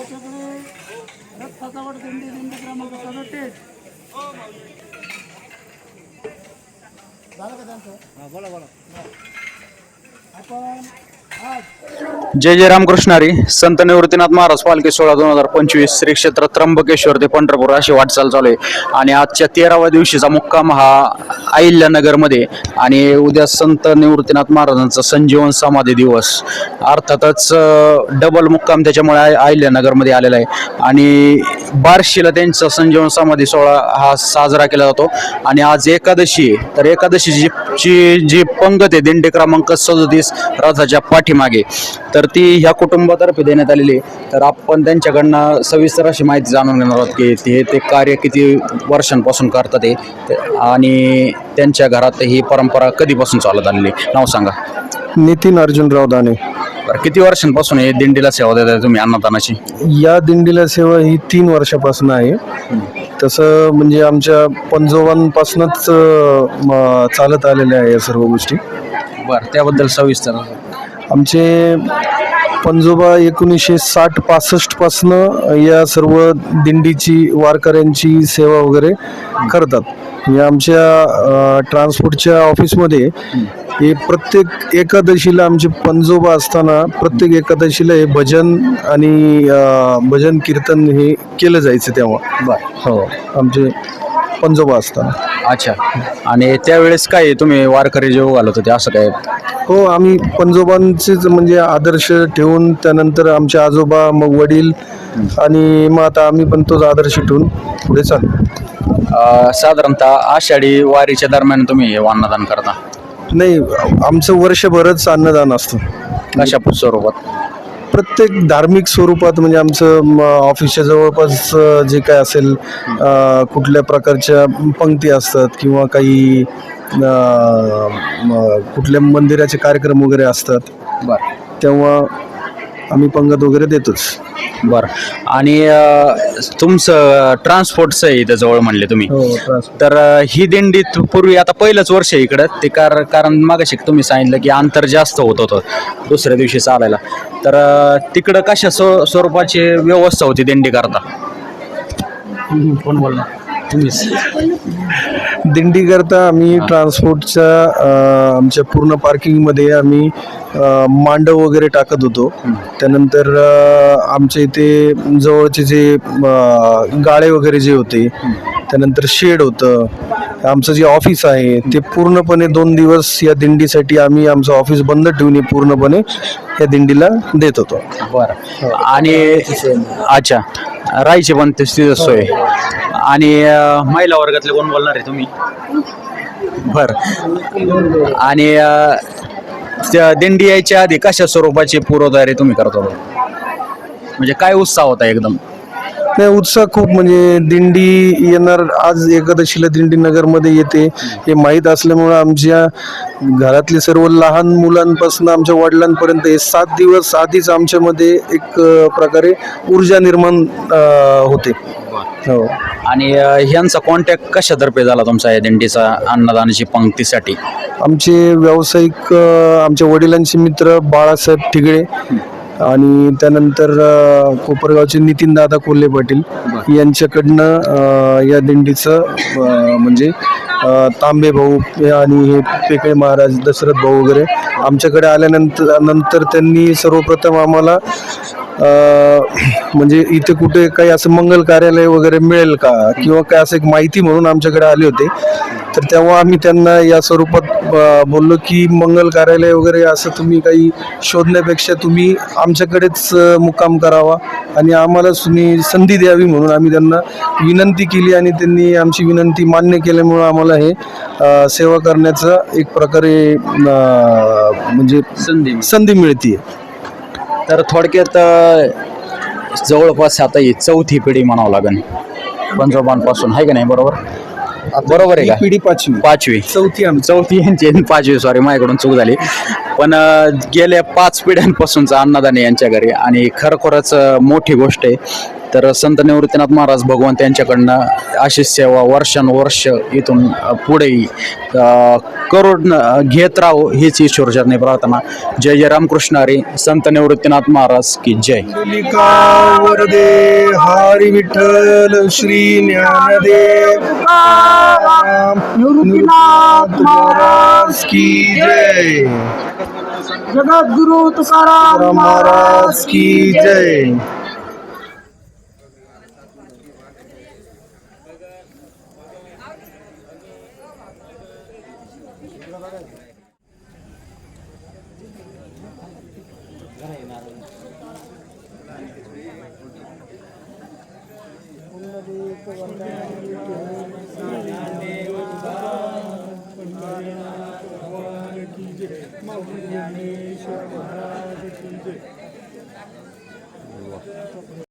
गावच्याकडे रथाचा वड दिंडी दिंडी क्रमांक सदतीस. झालं का त्यांचं? बोला बोला. आपण जय जय रामकृष्णारी संत निवृत्तीनाथ महाराज पालखी सोळा दोन हजार पंचवीस श्री क्षेत्र त्र्यंबकेश्वर ते पंढरपूर अशी वाटचाल चालू आहे. आणि आजच्या तेराव्या दिवशीचा मुक्काम हा अहिल्यानगरमध्ये आणि उद्या संत निवृत्तीनाथ महाराजांचा संजीवन समाधी दिवस. अर्थातच डबल मुक्काम त्याच्यामुळे अहिल्यानगरमध्ये आलेला आहे. आणि बार्शीला त्यांचा संजीवन समाधी सोहळा हा साजरा केला जातो. आणि आज एकादशी तर एकादशीची ची जी पंगत आहे दिंडी क्रमांक सदतीस रथाच्या पाठीमागे. तर ती ह्या कुटुंबातर्फे देण्यात आलेली आहे. तर आपण त्यांच्याकडनं सविस्तर अशी माहिती जाणून घेणार आहोत की ते ते कार्य किती वर्षांपासून करतात ते आणि त्यांच्या घरात ही परंपरा कधीपासून चालत आलेली आहे? नाव सांगा. नितीन अर्जुनराव दाने. बरं किती वर्षांपासून हे दिंडीला सेवा देताय तुम्ही अन्नदानाची? या दिंडीला सेवा ही तीन वर्षापासून आहे. तसं म्हणजे आमच्या पंजोबांपासूनच चालत आलेल्या आहे या सर्व गोष्टी. बरं त्याबद्दल सविस्तर. आमचे पंजोबा एकोणीसशे साठ पासष्ट पासनं या सर्व दिंडीची वारकऱ्यांची सेवा वगैरे करतात. या आमच्या अं, ट्रान्सपोर्टच्या ऑफिसमध्ये हे प्रत्येक एकादशीला आमचे पंजोबा असताना प्रत्येक एकादशीला हे भजन आणि भजन कीर्तन हे केलं जायचं तेव्हा. हो. आमचे पंजोबा असताना अच्छा. आणि त्यावेळेस काय तुम्ही वारकरी जेव घालत होते असं काय? हो आम्ही पंजोबांचेच म्हणजे आदर्श ठेवून त्यानंतर आमचे आजोबा मग वडील आणि मग आता आम्ही पण तोच आदर्श ठेवून पुढे चालू. अं, साधारणतः आषाढी वारीच्या दरम्यान तुम्ही हे अन्नदान करता? नाही आमचं वर्षभरच अन्नदान असतं. कशा स्वरूपात? प्रत्येक धार्मिक स्वरूपात म्हणजे आमचं म, ऑफिसच्या जवळपास जे काय असेल कुठल्या प्रकारच्या पंक्ती असतात किंवा काही कुठल्या मंदिराचे कार्यक्रम वगैरे असतात तेव्हा आम्ही पंगत वगैरे देतोच. बरं. आणि अं, तुमचं ट्रान्सपोर्टचं आहे इथं जवळ म्हणले तुम्ही. हो ट्रान्सपोर्ट तर अं, ही दिंडी तू- पूर्वी आता पहिलंच वर्ष आहे इकडं. ते कार कारण मागाशी तुम्ही सांगितलं की अंतर जास्त होत होतं दुसऱ्या दिवशी चालायला. तर अं, तिकडं कशा स्व स्वरूपाची व्यवस्था होती दिंडी करता? कोण बोलणार? तुम्हीच. दिंडी करता आम्ही ट्रान्सपोर्टच्या आमच्या पूर्ण पार्किंगमध्ये आम्ही मांडव वगैरे टाकत होतो. त्यानंतर आमच्या इथे जवळचे जे गाळे वगैरे जे होते त्यानंतर शेड होतं. आमचं जे ऑफिस आहे ते पूर्णपणे दोन दिवस या दिंडीसाठी आम्ही आमचं ऑफिस बंद ठेवून पूर्णपणे या दिंडीला देत होतो. बरं. आणि अच्छा. राहायची पण सोय. आणि महिला वर्गातले कोण बोलणार आहे तुम्ही? बरं. आणि दिंडी यायच्या आधी कशा स्वरूपाची पूर्वतयारी तुम्ही करतो म्हणजे काय उत्साह होता एकदम? नाही उत्साह खूप म्हणजे दिंडी येणार आज एकादशीला दिंडी नगरमध्ये येते. हे माहीत असल्यामुळं आमच्या घरातले सर्व लहान मुलांपासून आमच्या वडिलांपर्यंत हे सात दिवस आधीच आमच्यामध्ये एक प्रकारे ऊर्जा निर्माण होते. हो. आणि अं, ह्यांचा कॉन्टॅक्ट कशातर्फे झाला तुमचा या दिंडीचा अन्नदानाची पंक्तीसाठी? आमचे व्यावसायिक अ, आमच्या वडिलांचे मित्र बाळासाहेब ठिगळे आणि त्यानंतर अ, कोपरगावचे नितीन दादा कोल्हे पाटील यांच्याकडनं अ, या दिंडीचं अ, म्हणजे अ, तांबे भाऊ हे आणि हे पेकळे महाराज दशरथ भाऊ वगैरे आमच्याकडे आल्यानंतर नंतर त्यांनी सर्वप्रथम आम्हाला म्हणजे इथे कुठे काही असं मंगल कार्यालय वगैरे मिळेल का? किंवा काय असं एक माहिती म्हणून आमच्याकडे आले होते. तर तेव्हा आम्ही त्यांना या स्वरूपात बोललो की मंगल कार्यालय वगैरे असं तुम्ही काही शोधण्यापेक्षा तुम्ही आमच्याकडेच मुक्काम करावा आणि आम्हाला तुम्ही संधी द्यावी म्हणून आम्ही त्यांना विनंती केली आणि त्यांनी आमची विनंती मान्य केल्यामुळं आम्हाला हे सेवा करण्याचा एक प्रकारे म्हणजे संधी संधी मिळते तर थोडक्यात जवळपास आता ही चौथी पिढी म्हणावं लागेल. पंजोबांपासून आहे का नाही बरोबर? बरोबर आहे का? पिढी पाचवी. पाचवी. चौथी चौथी यांची पाचवी सॉरी माझ्याकडून चूक झाली. पण गेल्या पाच पिढ्यांपासूनचं अन्नदान यांच्या घरी. आणि खरोखरच मोठी गोष्ट आहे तर संत निवृत्तीनाथ महाराज भगवान त्यांच्याकडनं अशी सेवा वर्षानुवर्ष इथून पुढेही करोड घेत राहो हीच ईश्वरचरणी प्रार्थना. जय जय रामकृष्ण हरी. संत निवृत्तीनाथ महाराज की जय. हरी विठ्ठल श्री ज्ञानदेव. निवृत्तीनाथ महाराज की जय. जगद्गुरु तुकाराम महाराज की जय. येणार